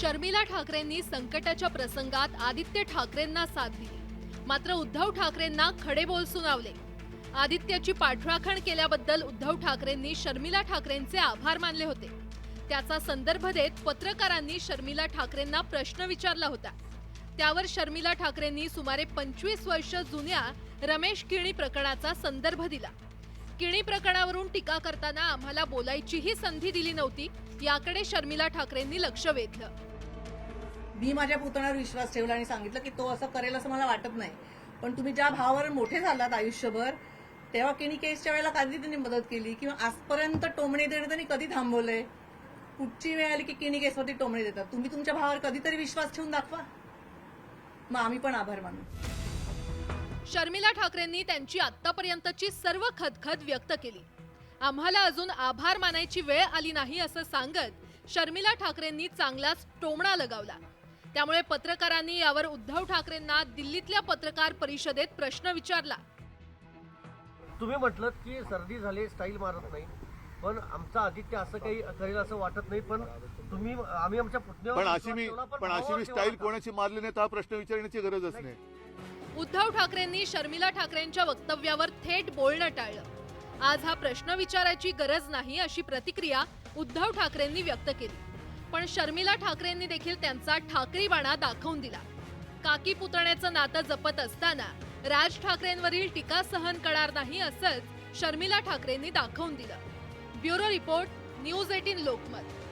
शर्मिला ठाकरेंनी संकटाच्या प्रसंगात आदित्य ठाकरेंना साथ दिली. मात्र उद्धव ठाकरेंना खडे बोल सुनावले. आदित्यची पाठराखण केल्याबद्दल उद्धव ठाकरेंनी शर्मिला ठाकरेंचे आभार मानले होते. त्याचा संदर्भ देत पत्रकारांनी शर्मिला ठाकरेंना प्रश्न विचारला होता. त्यावर शर्मिला ठाकरेंनी सुमारे पंचवीस वर्ष जुन्या रमेश किणी प्रकरणाचा संदर्भ दिला. किणी प्रकरणावरून टीका करताना आम्हाला बोलायचीही संधी दिली नव्हती याकडे शर्मिला ठाकरेंनी लक्ष वेधलं. मी माझ्या पुतण्यावर विश्वास ठेवला आणि सांगितलं की तो असं करेल असं मला वाटत नाही. पण तुम्ही ज्या भावावर मोठे झालात आयुष्यभर तेव्हा केनी केसच्या वेळेला कधी त्यांनी मदत केली? किंवा आजपर्यंत टोमणे देणं त्यांनी कधी थांबवलंय कुठची वेळ आली की केनी केसवरती टोमणे देतात. तुम्ही तुमच्या भावावर कधीतरी विश्वास ठेवून दाखवा. मग आम्ही पण आभार मानू. शर्मिला ठाकरेंनी त्यांची आतापर्यंतची सर्व खदखद व्यक्त केली. आम्हाला अजून आभार मानायची वेळ आली नाही असं सांगत शर्मिला ठाकरेंनी चांगलाच टोमणा लगावला. त्यामुळे पत्रकारांनी यावर उद्धव ठाकरेंना दिल्लीतल्या पत्रकार परिषदेत प्रश्न विचारला. तुम्ही म्हटलं की सर्दी झाली स्टाईल मारत नाही. पण आमचा आदित्य असं काही करेल असं वाटत नाही पण तुम्ही आम्ही आमच्या पुतण्यावर पण अशी मी पण अशी मी स्टाईल. कोणाची मारली नाही तर हा प्रश्न विचारण्याची गरजच नाही. उद्धव ठाकरेंनी शर्मिला ठाकरेंच्या वक्तव्यावर थेट बोलणं टाळलं. आज हा प्रश्न विचारायची गरज नाही अशी प्रतिक्रिया उद्धव ठाकरेंनी व्यक्त केली. पण शर्मिला ठाकरेंनी देखील त्यांचा ठाकरीबाणा दाखवून दिला. काकी पुतण्याचं नातं जपत असताना राज ठाकरेंवरील टीका सहन करणार नाही असंच शर्मिला ठाकरेंनी दाखवून दिलं. Bureau report News Eighteen Lokmat.